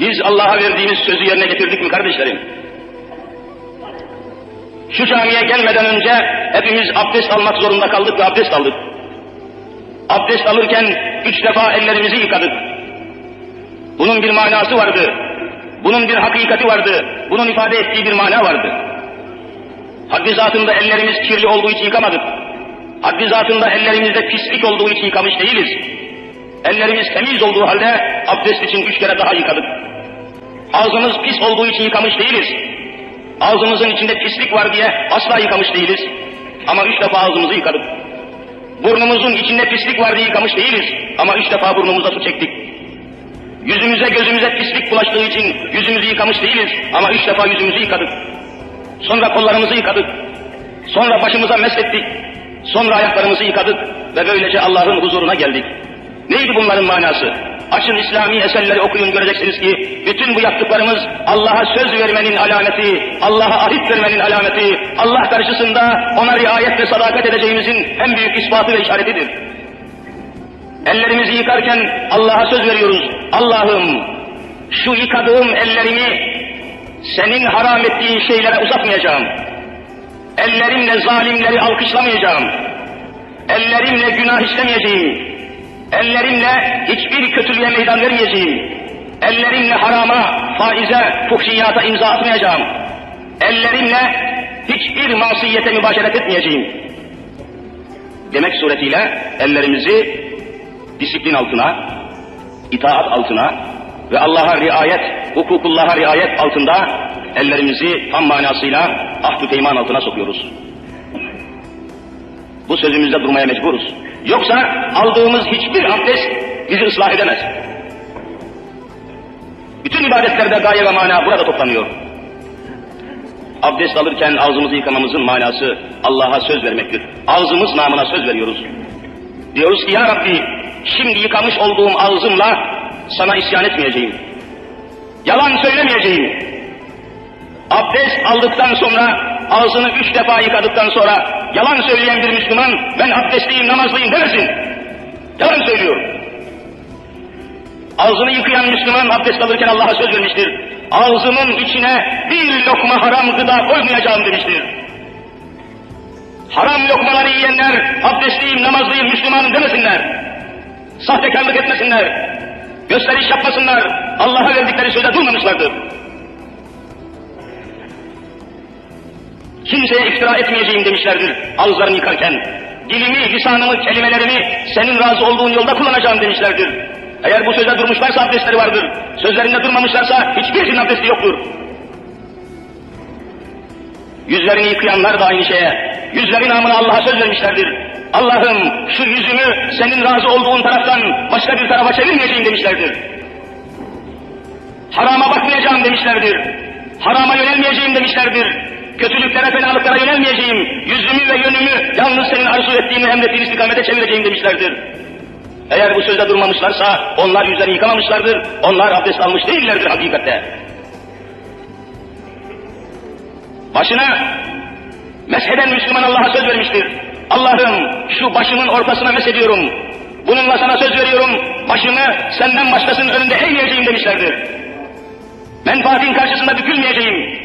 Biz Allah'a verdiğimiz sözü yerine getirdik mi kardeşlerim? Şu camiye gelmeden önce hepimiz abdest almak zorunda kaldık ve abdest aldık. Abdest alırken üç defa ellerimizi yıkadık. Bunun bir manası vardı. Bunun bir hakikati vardı. Bunun ifade ettiği bir mana vardı. Haddi zatında ellerimiz kirli olduğu için yıkamadık. Haddi zatında ellerimizde pislik olduğu için yıkamış değiliz. Ellerimiz temiz olduğu halde abdest için üç kere daha yıkadık. Ağzımız pis olduğu için yıkamış değiliz. Ağzımızın içinde pislik var diye asla yıkamış değiliz. Ama üç defa ağzımızı yıkadık. Burnumuzun içinde pislik var diye yıkamış değiliz. Ama üç defa burnumuza su çektik. Yüzümüze gözümüze pislik bulaştığı için yüzümüzü yıkamış değiliz. Ama üç defa yüzümüzü yıkadık. Sonra kollarımızı yıkadık. Sonra başımıza meslettik. Sonra ayaklarımızı yıkadık ve böylece Allah'ın huzuruna geldik. Neydi bunların manası? Açın İslami eserleri okuyun göreceksiniz ki bütün bu yaptıklarımız Allah'a söz vermenin alameti, Allah'a ahit vermenin alameti, Allah karşısında ona riayet ve sadakat edeceğimizin en büyük ispatı ve işaretidir. Ellerimizi yıkarken Allah'a söz veriyoruz. Allah'ım şu yıkadığım ellerimi senin haram ettiğin şeylere uzatmayacağım. Ellerimle zalimleri alkışlamayacağım. Ellerimle günah işlemeyeceğim. Ellerimle hiçbir kötülüğe meydan vermeyeceğim. Ellerimle harama, faize, fuhşiyata imza atmayacağım. Ellerimle hiçbir masiyete mübaşeret etmeyeceğim. Demek suretiyle ellerimizi disiplin altına, itaat altına ve Allah'a riayet, hukukullah'a riayet altında ellerimizi tam manasıyla ahd-ı altına sokuyoruz. Bu sözümüzde durmaya mecburuz. Yoksa aldığımız hiçbir abdest bizi ıslah edemez. Bütün ibadetlerde gaye ve mana burada toplanıyor. Abdest alırken ağzımızı yıkamamızın manası Allah'a söz vermektir. Ağzımız namına söz veriyoruz. Diyoruz ki ya Rabbi şimdi yıkamış olduğum ağzımla sana isyan etmeyeceğim. Yalan söylemeyeceğim. Abdest aldıktan sonra ağzını üç defa yıkadıktan sonra yalan söyleyen bir Müslüman ben abdestliyim namazlıyım demesin. Yalan söylüyor. Ağzını yıkayan Müslüman abdest alırken Allah'a söz vermiştir. Ağzımın içine bir lokma haram gıda koymayacağım demiştir. Haram lokmaları yiyenler abdestliyim, namazlıyım, Müslümanım demesinler. Sahtekarlık etmesinler. Gösteriş yapmasınlar. Allah'a verdikleri söze durmamışlardır. Kimseye iftira etmeyeceğim demişlerdir ağızlarını yıkarken. Dilimi, lisanımı, kelimelerimi senin razı olduğun yolda kullanacağım demişlerdir. Eğer bu söze durmuşlarsa abdestleri vardır. Sözlerinde durmamışlarsa hiçbirisinin abdesti yoktur. Yüzlerini yıkayanlar da aynı şeye. Yüzleri namına Allah'a söz vermişlerdir. Allah'ım şu yüzümü senin razı olduğun taraftan başka bir tarafa çevirmeyeceğim demişlerdir. Harama bakmayacağım demişlerdir. Harama yönelmeyeceğim demişlerdir. Kötülüklere, fenalıklara yönelmeyeceğim. Yüzümü ve yönümü yalnız senin arzu ettiğini emrettiğin istikamete çevireceğim demişlerdir. Eğer bu sözde durmamışlarsa onlar yüzlerini yıkamamışlardır. Onlar abdest almış değillerdir hakikatte. Başına mesheden Müslüman Allah'a söz vermiştir. Allah'ım şu başımın ortasına mesediyorum. Bununla sana söz veriyorum. Başımı senden başkasının önünde eğmeyeceğim demişlerdir. Menfaatin karşısında bükülmeyeceğim.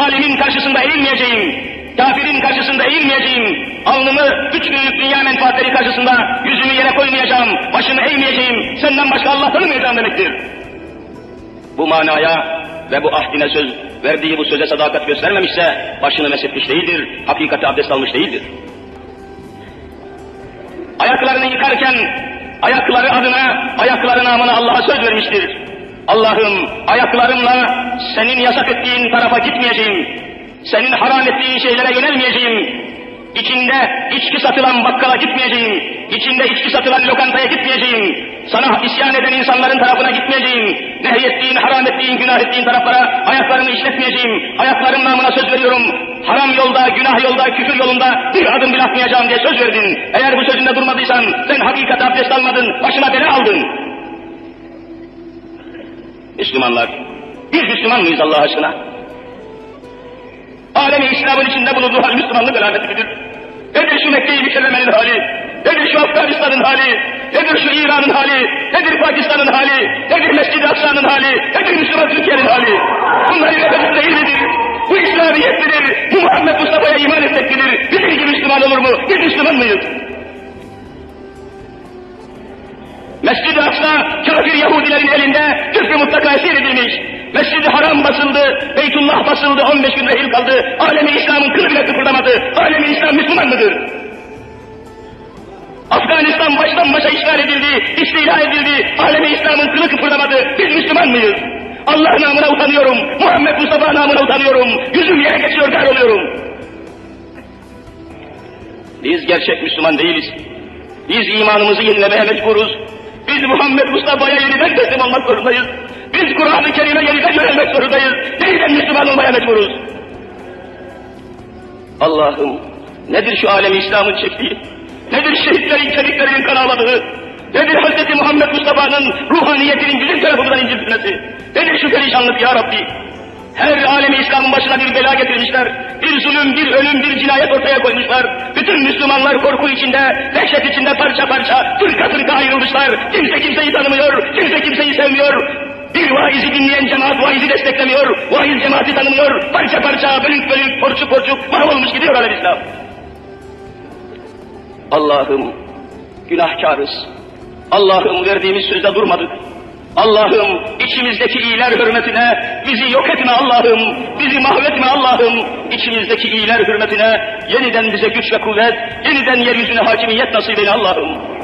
Zalimin karşısında eğilmeyeceğim. Kafirin karşısında eğilmeyeceğim. Alnımı üç günlük dünya menfaatleri karşısında yüzümü yere koymayacağım. Başımı eğmeyeceğim. Senden başka Allah tanımayacağım demektir. Bu manaya ve bu ahdine söz verdiği bu söze sadakat göstermemişse başını meshetmiş değildir. Hakikati abdest almış değildir. Ayaklarını yıkarken ayakları adına, ayakları namına Allah'a söz vermiştir. Allah'ım ayaklarımla senin yasak ettiğin tarafa gitmeyeceğim. Senin haram ettiğin şeylere yönelmeyeceğim. İçinde içki satılan bakkala gitmeyeceğim. İçinde içki satılan lokantaya gitmeyeceğim. Sana isyan eden insanların tarafına gitmeyeceğim. Nehyettiğin, haram ettiğin, günah ettiğin taraflara ayaklarımı işletmeyeceğim. Ayaklarım namına söz veriyorum. Haram yolda, günah yolda, küfür yolunda bir adım bile atmayacağım diye söz verdin. Eğer bu sözünde durmadıysan sen hakikat abdest almadın, başına bela aldın. Müslümanlar, biz Müslüman mıyız Allah aşkına? Alemi İslam'ın içinde bulunduğu hal Müslümanlık alameti midir? Nedir şu Mekke-i hali? Nedir şu Afganistan'ın hali? nedir şu İran'ın hali, nedir Pakistan'ın hali, nedir Mescid-i Aksa'nın hali, nedir Müslüman Türkiye'nin hali? Bunlar ilafet değil midir? Bu İslamiyet midir? Bu Muhammed Mustafa'ya iman etmek midir? Bizim gibi Müslüman olur mu? Biz Müslüman mıyız? Mescid-i Aksa kafir Yahudilerin elinde küfrü mutlaka esir edilmiş. Mescid-i Haram basıldı, Beytullah basıldı, 15 gün rehil kaldı. Alemi İslam'ın kılı bile kıpırdamadı. Alemi İslam Müslüman mıdır? Afganistan baştan başa işgal edildi, istila edildi. Alemi İslam'ın kılı kıpırdamadı. Biz Müslüman mıyız? Allah namına utanıyorum. Muhammed Mustafa namına utanıyorum. Yüzüm yere geçiyor, gar oluyorum. Biz gerçek Müslüman değiliz. Biz imanımızı yenilemeye mecburuz. Biz Muhammed Mustafa'ya yeniden teslim olmak zorundayız. Biz Kur'an-ı Kerim'e yeniden yönelmek zorundayız. Yeniden Müslüman olmaya mecburuz. Allah'ım nedir şu alemi İslam'ın çektiği? Nedir şehitlerin kemiklerinin kan ağladığı? Nedir Hz. Muhammed Mustafa'nın ruhaniyetinin bizim tarafımızdan incitilmesi? Nedir şu perişanlık ya Rabbi? Her alemi İslam'ın başına bir bela getirmişler. Bir zulüm, bir ölüm, bir cinayet ortaya koymuşlar. Bütün Müslümanlar korku içinde, dehşet içinde parça parça, fırka fırka ayrılmışlar. Kimse kimseyi tanımıyor, kimse kimseyi sevmiyor. Bir vaizi dinleyen cemaat vaizi desteklemiyor, vaiz cemaati tanımıyor. Parça parça, bölük bölük, porçuk porçuk mahvolmuş gidiyor alem İslam. Allah'ım günahkarız. Allah'ım verdiğimiz sözde durmadık. Allah'ım içimizdeki iyiler hürmetine bizi yok etme Allah'ım, bizi mahvetme Allah'ım. İçimizdeki iyiler hürmetine yeniden bize güç ve kuvvet, yeniden yeryüzüne hakimiyet nasip eyle Allah'ım.